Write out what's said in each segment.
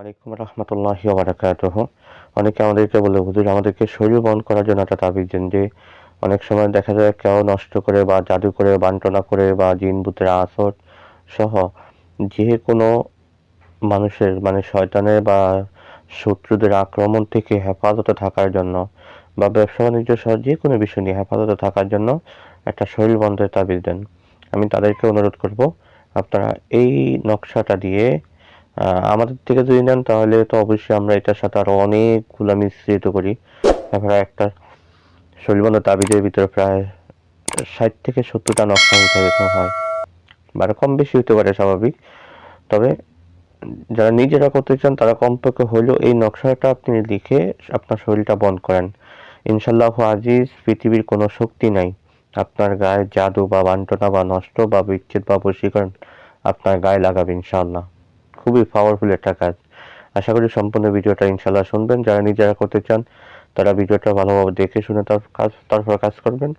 আলাইকুম রহমতুল্লাহি ওবরাকাতুহ অনেকে আমাদেরকে বলে, হুজুর, আমাদেরকে শরীর বন্ধ করার জন্য একটা তাবিজ দেন যে, অনেক সময় দেখা যায় কেউ নষ্ট করে বা জাদু করে, বান্টনা করে বা জিন ভূতের আসর সহ যে কোনো মানুষের মানে শয়তানের বা শত্রুদের আক্রমণ থেকে হেফাজতে থাকার জন্য বা ব্যবসা বাণিজ্য সহ যে কোনো বিষয় নিয়ে হেফাজতে থাকার জন্য একটা শরীর বন্ধের তাবিজ দেন। আমি তাদেরকে অনুরোধ করব, আপনারা এই নকশাটা দিয়ে আমাদের থেকে যদি নেন, তাহলে তো অবশ্যই আমরা এটার সাথে আরও অনেকগুলো মিশ্রিত করি। তারপরে একটা শরীরবন্ধ তাবিজের ভিতরে প্রায় ষাট থেকে সত্তরটা নকশা উঠাইতে হয়। বা কম বেশি হতে পারে স্বাভাবিক। তবে যারা নিজেরা করতে চান, তারা কমপক্ষে হলেও এই নকশাটা আপনি লিখে আপনার শরীরটা বন্ধ করেন। ইনশাল্লাহ আজিজ, পৃথিবীর কোনো শক্তি নাই। আপনার গায়ে জাদু বা বান্টনা বা নষ্ট বা বিচ্ছেদ বা বশীকরণ আপনার গায়ে লাগাবে ইনশাআল্লাহ। খুবই পাওয়ারফুল একটা কাজ। আশা করি সম্পূর্ণ ভিডিওটা ইনশাল্লাহ শুনবেন। যারা নিজেরা করতে চান, তারা ভিডিওটা ভালোভাবে দেখে শুনে তার কাজ, তারপর কাজ করবেন।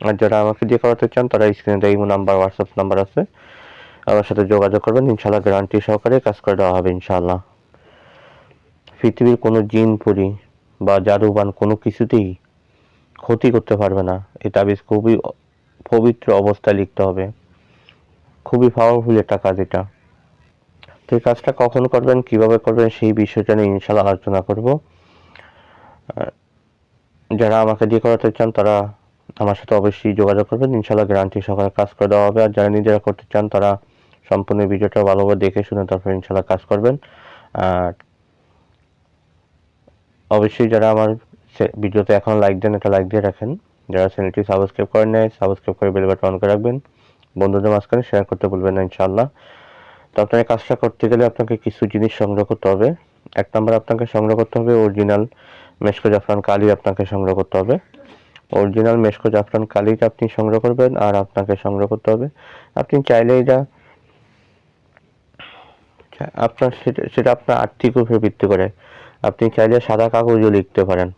আর যারা আমাকে দিয়ে করাতে চান, তারা স্ক্রিনে দেয় নাম্বার হোয়াটসঅ্যাপ নাম্বার আছে। আমার সাথে যোগাযোগ করবেন। ইনশাল্লাহ গ্যারান্টি সহকারে কাজ করে দেওয়া হবে ইনশাল্লাহ পৃথিবীর কোনো জিন পরি বা জাদুবান কোনো কিছুতেই ক্ষতি করতে পারবে না। এই তাবিজ খুবই পবিত্র অবস্থায় লিখতে হবে। খুবই পাওয়ারফুল একটা কাজ এটা। তো এই কাজটা কখন করবেন, কীভাবে করবেন, সেই বিষয়টা নিয়ে ইনশাল্লাহ আলোচনা করব। যারা আমাকে দিয়ে করাতে চান, তারা আমার সাথে অবশ্যই যোগাযোগ করবেন। ইনশাল্লাহ গ্যারান্টি সহকারে কাজ করে দেওয়া হবে। আর যারা নিজেরা করতে চান, তারা সম্পূর্ণ ভিডিওটা ভালোভাবে দেখে শুনে তারপর ইনশাল্লাহ কাজ করবেন। আর অবশ্যই যারা আমার ভিডিওতে এখন লাইক দেন এটা লাইক দিয়ে রাখেন। যারা চ্যানেলটি সাবস্ক্রাইব করেন নাই, সাবস্ক্রাইব করে বেল বাটন অন করে রাখবেন। বন্ধুদের মাঝখানে শেয়ার করতে ভুলবেন না ইনশাআল্লাহ। তো আপনাকে কাজটা করতে গেলে আপনাকে কিছু জিনিস সংগ্রহ করতে হবে। এক নম্বর আপনাকে সংগ্রহ করতে হবে অরিজিনাল মেশকো জাফরান কালি আপনাকে সংগ্রহ করতে হবে। অরিজিনাল মেশকো জাফরান কালিটা আপনি সংগ্রহ করবেন আর আপনাকে সংগ্রহ করতে হবে। আপনি চাইলে এটা আপনার সেটা সেটা আপনার আর্থিক উপরে ভিত্তি করে। আপনি চাইলে সাদা কাগজও লিখতে পারেন।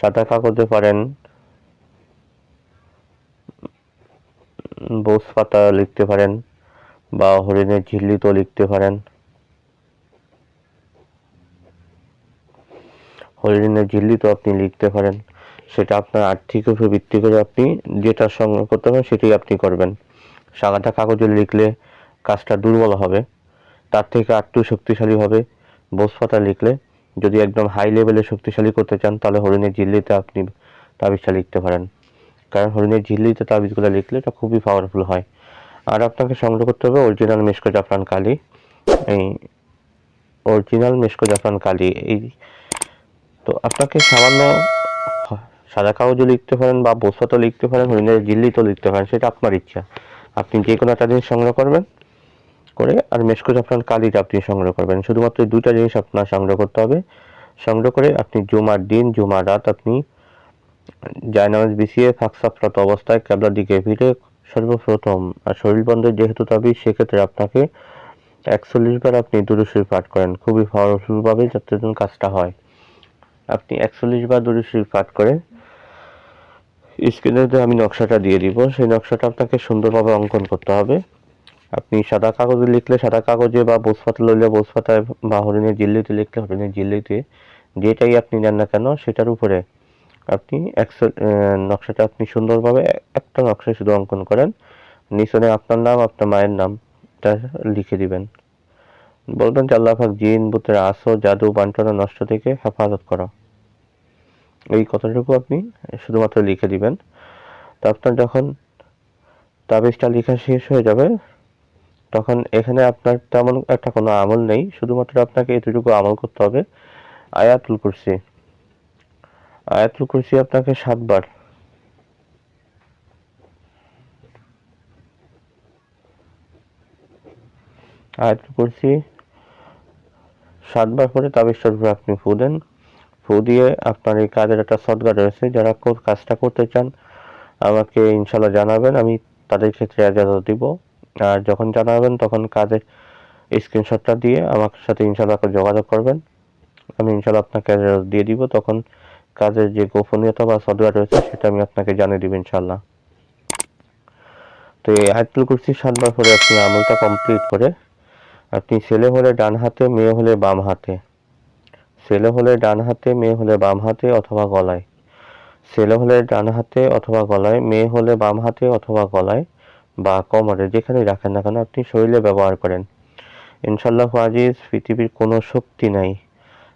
সাদা কাগজে পারেন বোস পাতা লিখতে পারেন বা হরিণের ঝিল্লিতেও লিখতে পারেন। হরিণের ঝিল্লিতেও আপনি লিখতে পারেন। সেটা আপনার আর্থিক উপর ভিত্তি করে আপনি যেটা সংগ্রহ করতে পারেন সেটাই আপনি করবেন। সাদাটা কাগজে লিখলে কাজটা দুর্বল হবে, তার থেকে আরেকটু শক্তিশালী হবে। বোস পাতা লিখলে যদি একদম হাই লেভেলে শক্তিশালী করতে চান, তাহলে হরিণের ঝিল্লিতে আপনি তাবিজটা লিখতে পারেন। কারণ হরিণের ঝিল্লিতে তাবিজগুলো লিখলে এটা খুবই পাওয়ারফুল হয়। আর আপনাকে সংগ্রহ করতে হবে অরিজিনাল মেশকো জাফরান কালি। এই অরিজিনাল মেশকো জাফরান কালি, এই তো আপনাকে সামান্য সাদা কাগজও লিখতে পারেন বা বসতও লিখতে পারেন, হরিণের ঝিল্লিতেও লিখতে পারেন, সেটা আপনার ইচ্ছা। আপনি যে কোনো একটা জিনিস সংগ্রহ করবেন করে আর মেশকো জাফরান কালিটা আপনি সংগ্রহ করবেন। শুধুমাত্র দুইটা জিনিস আপনার সংগ্রহ করতে হবে। সংগ্রহ করে আপনি জুমার দিন, জুমার রাত আপনি জায়নামাজ বিছিয়ে ফাঁকসাফরত অবস্থায় ক্যাবলার দিকে ফিরে সর্বপ্রথম, আর শরীর বন্ধের যেহেতু তাবি সেক্ষেত্রে আপনাকে একচল্লিশ বার আপনি দুরুশরীফ পাঠ করেন। খুবই পাওয়ারফুলভাবে যাতে যেন কাজটা হয়। আপনি একচল্লিশ বার দুরুশরীফ পাঠ করে স্ক্রিনে আমি নকশাটা দিয়ে দিব। সেই নকশাটা আপনাকে সুন্দরভাবে অঙ্কন করতে হবে। আপনি সাদা কাগজে লিখলে সাদা কাগজে বা বোস পাতা লইলে বোস পাতায় বা হরিণের জিল্লিতে লিখলে হরিণের জিল্লিতে, যেটাই আপনি নেন না কেন, সেটার উপরে আপনি একশো নকশাটা আপনি সুন্দরভাবে একটা নকশায় শুধু অঙ্কন করেন। নিচনে আপনার নাম, আপনার মায়ের নামটা লিখে দিবেন। বলবেন যে আল্লাহ জিন বুতের আসো জাদু, বান্টনা, নষ্ট থেকে হেফাজত করো। এই কথাটুকু আপনি শুধুমাত্র লিখে দিবেন। তো আপনার যখন তাবিজটা লেখা শেষ হয়ে যাবে, তখন এখানে আপনার তেমন একটা কোনো আমল নেই। শুধুমাত্র আপনাকে এতটুকু আমল করতে হবে। আয়াতুল কুরসি। আয়াতুল কুরসি আপনাকে সাতবার। আয়াতুল কুরসি সাতবার করে তাবিজটার উপরে আপনি ফু দেন। ফু দিয়ে আপনার এই কাজের একটা সদগা রয়েছে। যারা কাজটা করতে চান, আমাকে ইনশাল্লাহ জানাবেন। আমি তাদের ক্ষেত্রে এজাজত দিব। আর যখন জানাবেন, তখন কাজের স্ক্রিনশটটা দিয়ে আমার সাথে ইনশাল্লাহ যোগাযোগ করবেন। আমি ইনশাল্লাহ আপনাকে দিয়ে দিব। তখন কাজের যে গোপনীয়তা বা সদগা রয়েছে সেটা আমি আপনাকে জানিয়ে দিব ইনশাল্লাহ তো এই আয়াতুল কুরসি সাতবার পরে আপনি আমলটা কমপ্লিট করে আপনি ছেলে হলে ডান হাতে, মেয়ে হলে বাম হাতে। ছেলে হলে ডান হাতে, মেয়ে হলে বাম হাতে অথবা গলায়। ছেলে হলে ডান হাতে অথবা গলায়, মেয়ে হলে বাম হাতে অথবা গলায় বা কোমরে যেখানে রাখেন না কেন, আপনি শরীরে ব্যবহার করেন। ইনশাল্লাহ আজিজ, পৃথিবীর কোনো শক্তি নাই।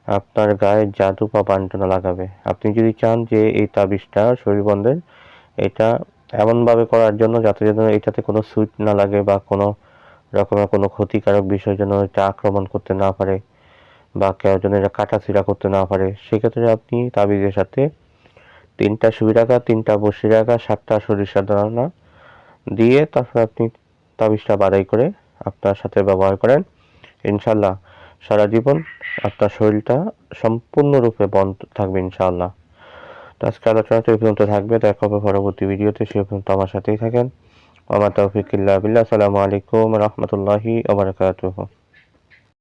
আপনার গায়ে জাদু বা বান্টনা লাগাবে। আপনি যদি চান যে এই তাবিজটা শরীর বন্ধের, এটা এমনভাবে করার জন্য যাতে যেন এটাতে কোনো সুইট না লাগে বা কোনো রকমের কোনো ক্ষতিকারক বিষয় যেন এটা আক্রমণ করতে না পারে বা কেউ যেন এটা কাটাছিড়া করতে না পারে, সেক্ষেত্রে আপনি তাবিজের সাথে তিনটা সুই রাখা তিনটা বসি রাখা সাতটা সরিষা দানা দিয়ে তারপর আপনি তাবিজটা বাদাই করে আপনার সাথে ব্যবহার করেন। ইনশাল্লাহ। সারা জীবন আপনার শরীরটা সম্পূর্ণরূপে বন্ধ থাকবে ইনশাআল্লাহ। তো আজকে আলোচনাটা এই পর্যন্ত থাকবে, দেখা হবে পরবর্তী ভিডিওতে, সে পর্যন্ত আমার সাথেই থাকেন। আমার তৌফিক ইল্লা বিল্লাহ, আসসালামু আলাইকুম রহমতুল্লাহি ওবরাকাতুহু